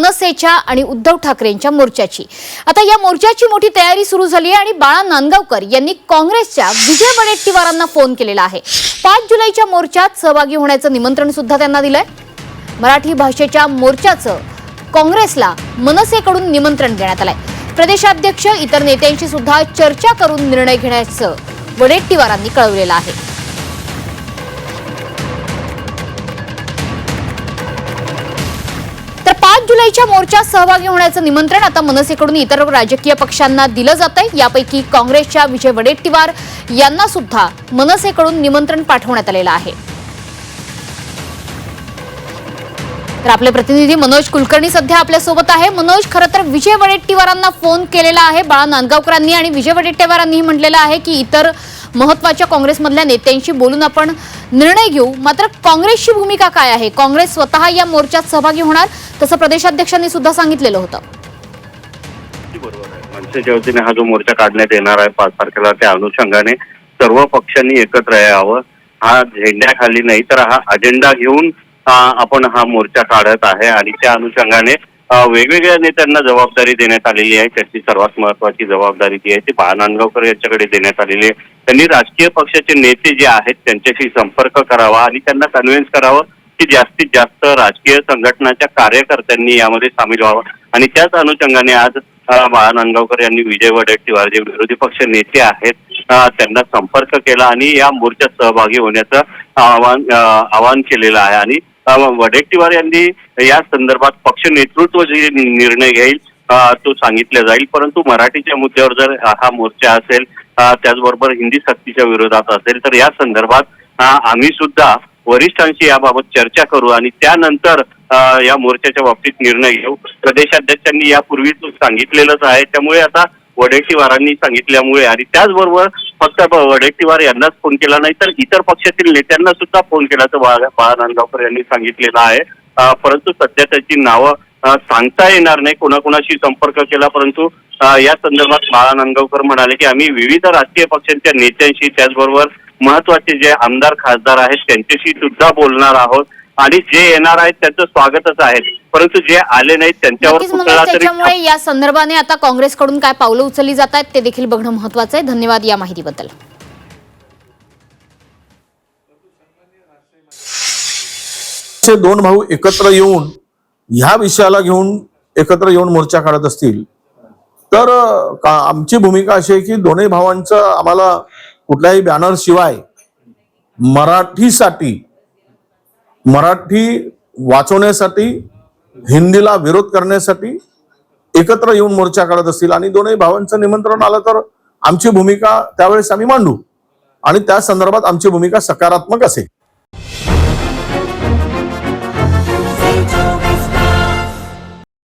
मनसेच्या आणि उद्धव ठाकरेंच्या मोर्चाची. आता या मोर्चाची मोठी तयारी सुरू झाली आहे आणि बाळा नांदगावकर यांनी काँग्रेसच्या विजय वडेट्टीवारांना फोन केलेला आहे. पाच जुलैच्या मोर्चात सहभागी होण्याचं निमंत्रण सुद्धा त्यांना दिलंय. मराठी भाषेच्या मोर्चाचं काँग्रेसला मनसेकडून निमंत्रण देण्यात आलंय. प्रदेशाध्यक्ष इतर नेत्यांशी सुद्धा चर्चा करून निर्णय घेण्याचं वडेट्टीवारांनी कळवलेलं आहे. जुलैच्या मोर्चात सहभागी होण्याचं निमंत्रण आता मनसेकडून इतर राजकीय पक्षांना दिलं जात आहे यापैकी काँग्रेसच्या विजय वडेट्टीवार यांना सुद्धा मनसेकडून निमंत्रण पाठवण्यात आलेलं आहे. तर आपले प्रतिनिधी मनोज कुलकर्णी सध्या आपल्यासोबत आहे. मनोज खरं तर विजय वडेट्टीवारांना फोन केलेला आहे. बाळा नांदगावकरांनी आणि विजय वडेट्टीवारांनीही म्हटलेलं आहे की इतर महत्त्वाच्या काँग्रेसमधल्या नेत्यांशी बोलून आपण निर्णय घेऊ. मात्र काँग्रेसची भूमिका काय आहे? काँग्रेस स्वतः या मोर्चात सहभागी होणार? तसं प्रदेशाध्यक्षांनी सुद्धा सांगितलेलं होतं. मनसेच्या वतीने हा जो मोर्चा काढण्यात येणार आहे पाच तारखेला त्या अनुषंगाने सर्व पक्षांनी एकत्र यावं. हा झेंड्याखाली नाही तर हा अजेंडा घेऊन आपण हा मोर्चा काढत आहे. आणि त्या अनुषंगाने वेगवेगळ्या नेत्यांना जबाबदारी देण्यात आलेली आहे. त्याची सर्वात महत्वाची जबाबदारी जी आहे. ती बाळा नांदगावकर यांच्याकडे देण्यात आलेली आहे. त्यांनी राजकीय पक्षाचे नेते जे आहेत त्यांच्याशी संपर्क करावा आणि त्यांना कन्व्हिन्स करावं की जास्तीत जास्त राजकीय संघटनाच्या कार्यकर्त्यांनी यामध्ये सामील व्हावं. आणि त्याच अनुषंगाने आज बाळा नांदगावकर यांनी विजय वडेट्टीवार जे विरोधी पक्ष नेते आहेत. त्यांना संपर्क केला आणि या मोर्चात सहभागी होण्याचं आवाहन आवाहन केलेलं आहे. आणि वडेट्टीवार यांनी या संदर्भात पक्ष नेतृत्व जे निर्णय घेईल तो सांगितला जाईल. परंतु मराठीच्या मुद्द्यावर जर हा मोर्चा असेल त्याचबरोबर हिंदी सक्तीच्या विरोधात असेल तर या संदर्भात आम्ही सुद्धा वरिष्ठांशी याबाबत चर्चा करू आणि त्यानंतर या मोर्चाच्या बाबतीत निर्णय घेऊ. प्रदेशाध्यक्षांनी यापूर्वीच सांगितलेलंच आहे. त्यामुळे आता वडेट्टीवारांनी सांगितल्यामुळे आणि त्याचबरोबर फक्त वडेट्टीवार यांनाच फोन केला नाही तर इतर पक्षातील नेत्यांना सुद्धा फोन केल्याचं बाळा बाळा नांदगावकर यांनी सांगितलेलं आहे. परंतु सध्या त्याची नावं सांगता येणार नाही कोणाकोणाशी संपर्क केला परंतु या संदर्भात बाळा नांदगावकर म्हणाले की आम्ही विविध राजकीय पक्षांच्या नेत्यांशी त्याचबरोबर महत्त्वाचे जे आमदार खासदार आहेत त्यांच्याशी सुद्धा बोलणार आहोत. आणि जे येणार आहेत त्यांचं स्वागतच आहे. परंतु जे आले नाहीत त्यांच्यावर नक्कीच कुठला मनोज तरी त्याच्यामुळे या संदर्भाने आता काँग्रेसकडून काय पावलं उचलली जात आहेत ते देखील बघणं महत्वाचं आहे. धन्यवाद या माहितीबद्दल. असे दोन भाऊ एकत्र येऊन ह्या विषयाला घेऊन एकत्र येऊन मोर्चा काढत असतील तर अं, का आमची भूमिका अशी आहे की दोन्ही भावांचं आम्हाला कुठल्याही बॅनर शिवाय मराठीसाठी मराठी वाचवण्यासाठी हिंदीला विरोध करण्यासाठी एकत्र येऊन मोर्चा काढत असतील आणि दोनही भावांचं निमंत्रण आलं तर आमची भूमिका त्यावेळेस आम्ही मांडू. आणि त्या संदर्भात आमची भूमिका सकारात्मक असेल.